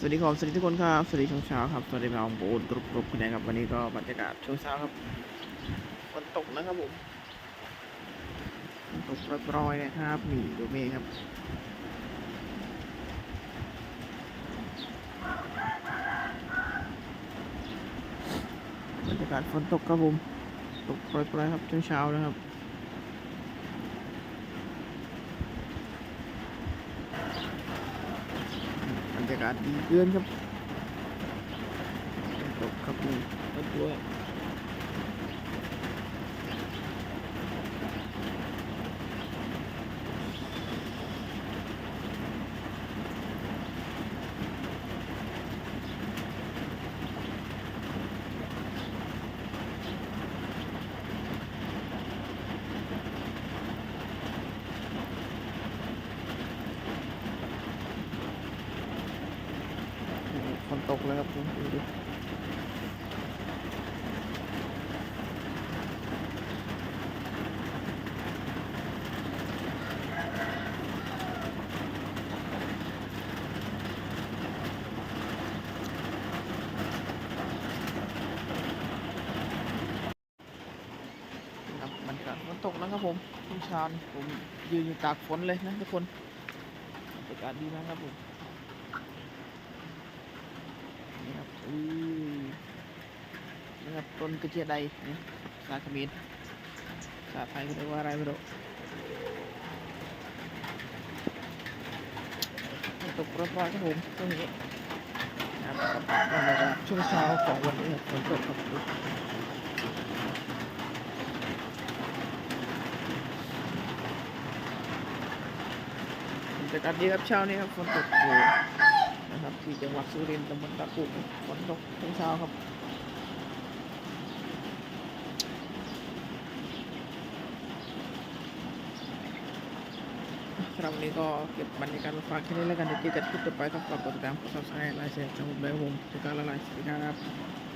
สวัสดีครับสวัสดีทุกคนครับสวัสดีช่วงเช้าครับสวัสดีน้องโบูนกรุบกรุบคะแนนครับวันนี้ก็บรรยากาศช่วงเช้าครับฝนตกนะครับผมตกปรอยๆนะครับนี่ดูเมฆครับบรรยากาศฝนตกครับผมตกปรอยๆครับช่วงเช้านะครับ รรยากาศดีเกินครับตกครับนี่ตัวย ฝนตกเลยครับดูดิครับบรรยากาศฝนตกนะครับผมช่วงเช้านผมยืนอยู่ตากฝนเลยนะทุกคนบรรยากาศดีมากครับผม นี่ครับอือนี่ครับ ต้นกระเจี๊ยดใดนี่ภาษาเขมรภาษาไทยเขาเรียกว่าอะไรไม่รู้ตกร้อนครับผมช่วงนี้นะครับช่วงเช้าของวันนี้ครับฝนตกครับบรรยากาศดีครับเช้านี้ครับฝนตกอยู่นะครับที่จังหวัดสุรินทร์ตำบลตะปุกฝนตกช่วงเช้าครับ ครับวันนี้ก็เก็บบรรยากาศมาฝากแค่นี้แล้วกันเดี๋ยวเจอกันคลิปต่อไปต้องฝากกดติดตามกดซับสไครต์ไลค์แชร์ช่องผมแบบผมถึงการละลายสวัสดีครับ